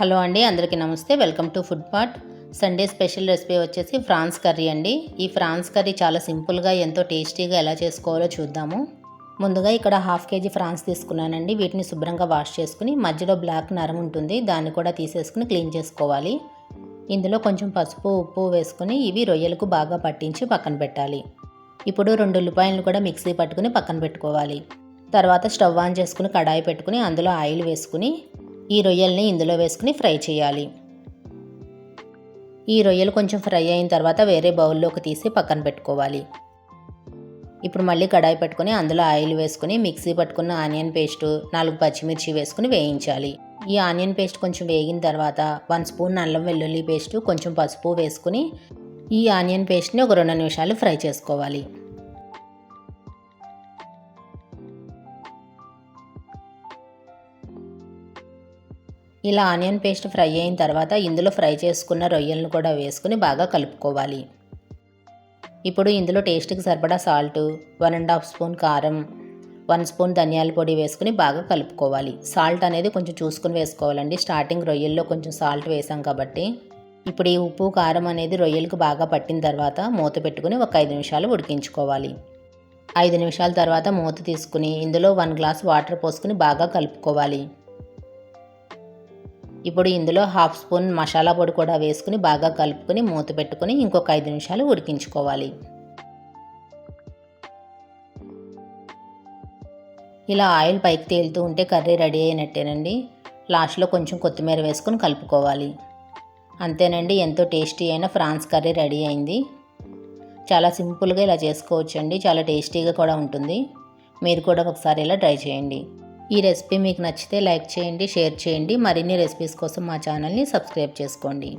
Hello అండి అందరికీ నమస్తే. Welcome to food part. Sunday special recipe వచ్చేసి ఫ్రాన్స్ కర్రీ అండి. ఈ ఫ్రాన్స్ కర్రీ చాలా సింపుల్గా ఎంతో టేస్టీగా ఎలా చేసుకోవాలో చూద్దాము. ముందుగా ఇక్కడ హాఫ్ కేజీ ఫ్రాన్స్ తీసుకున్నానండి. వీటిని శుభ్రంగా వాష్ చేసుకుని మధ్యలో బ్లాక్ నరం ఉంటుంది. దాన్ని కూడా తీసేసుకుని క్లీన్ చేసుకోవాలి. ఇందులో కొంచెం పసుపు ఉప్పు వేసుకుని ఇవి రొయ్యలకు బాగా పట్టించి పక్కన పెట్టాలి. ఇప్పుడు రెండు ఉల్లిపాయలను కూడా మిక్సీ పట్టుకుని పక్కన పెట్టుకోవాలి. తర్వాత స్టవ్ ఆన్ చేసుకుని కడాయి పెట్టుకుని అందులో ఆయిల్ వేసుకుని ఈ రొయ్యల్ని ఇందులో వేసుకుని ఫ్రై చేయాలి. ఈ రొయ్యలు కొంచెం ఫ్రై అయిన తర్వాత వేరే బౌల్లోకి తీసి పక్కన పెట్టుకోవాలి. ఇప్పుడు మళ్ళీ కడాయి పెట్టుకుని అందులో ఆయిల్ వేసుకుని మిక్సీ పట్టుకున్న ఆనియన్ పేస్ట్ నాలుగు పచ్చిమిర్చి వేసుకుని వేయించాలి. ఈ ఆనియన్ పేస్ట్ కొంచెం వేగిన తర్వాత వన్ స్పూన్ అల్లం వెల్లుల్లి పేస్ట్ కొంచెం పసుపు వేసుకుని ఈ ఆనియన్ పేస్ట్ని ఒక రెండు నిమిషాలు ఫ్రై చేసుకోవాలి. ఇలా ఆనియన్ పేస్ట్ ఫ్రై అయిన తర్వాత ఇందులో ఫ్రై చేసుకున్న రొయ్యలను కూడా వేసుకుని బాగా కలుపుకోవాలి. ఇప్పుడు ఇందులో టేస్ట్కి సరిపడా salt one and half spoon కారం వన్ స్పూన్ ధనియాల పొడి వేసుకుని బాగా కలుపుకోవాలి. సాల్ట్ అనేది కొంచెం చూసుకుని వేసుకోవాలండి. స్టార్టింగ్ రొయ్యల్లో కొంచెం సాల్ట్ వేసాం కాబట్టి. ఇప్పుడు ఈ ఉప్పు కారం అనేది రొయ్యలకు బాగా పట్టిన తర్వాత మూత పెట్టుకుని ఒక ఐదు నిమిషాలు ఉడికించుకోవాలి. ఐదు నిమిషాల తర్వాత మూత తీసుకుని ఇందులో వన్ గ్లాస్ వాటర్ పోసుకుని బాగా కలుపుకోవాలి. ఇప్పుడు ఇందులో హాఫ్ స్పూన్ మసాలా పొడి కూడా వేసుకుని బాగా కలుపుకొని మూత పెట్టుకుని ఇంకొక ఐదు నిమిషాలు ఉడికించుకోవాలి. ఇలా ఆయిల్ పైకి తేలుతూ ఉంటే కర్రీ రెడీ అయినట్టేనండి. లాస్ట్లో కొంచెం కొత్తిమీర వేసుకొని కలుపుకోవాలి. అంతేనండి ఎంతో టేస్టీ అయిన ఫ్రాన్స్ కర్రీ రెడీ అయింది. చాలా సింపుల్గా ఇలా చేసుకోవచ్చండి చాలా టేస్టీగా కూడా ఉంటుంది. మీరు కూడా ఒకసారి ఇలా ట్రై చేయండి. ఈ రెసిపీ మీకు నచ్చితే లైక్ చేయండి షేర్ చేయండి. మరిన్ని రెసిపీస్ కోసం మా ఛానల్ని సబ్స్క్రైబ్ చేసుకోండి.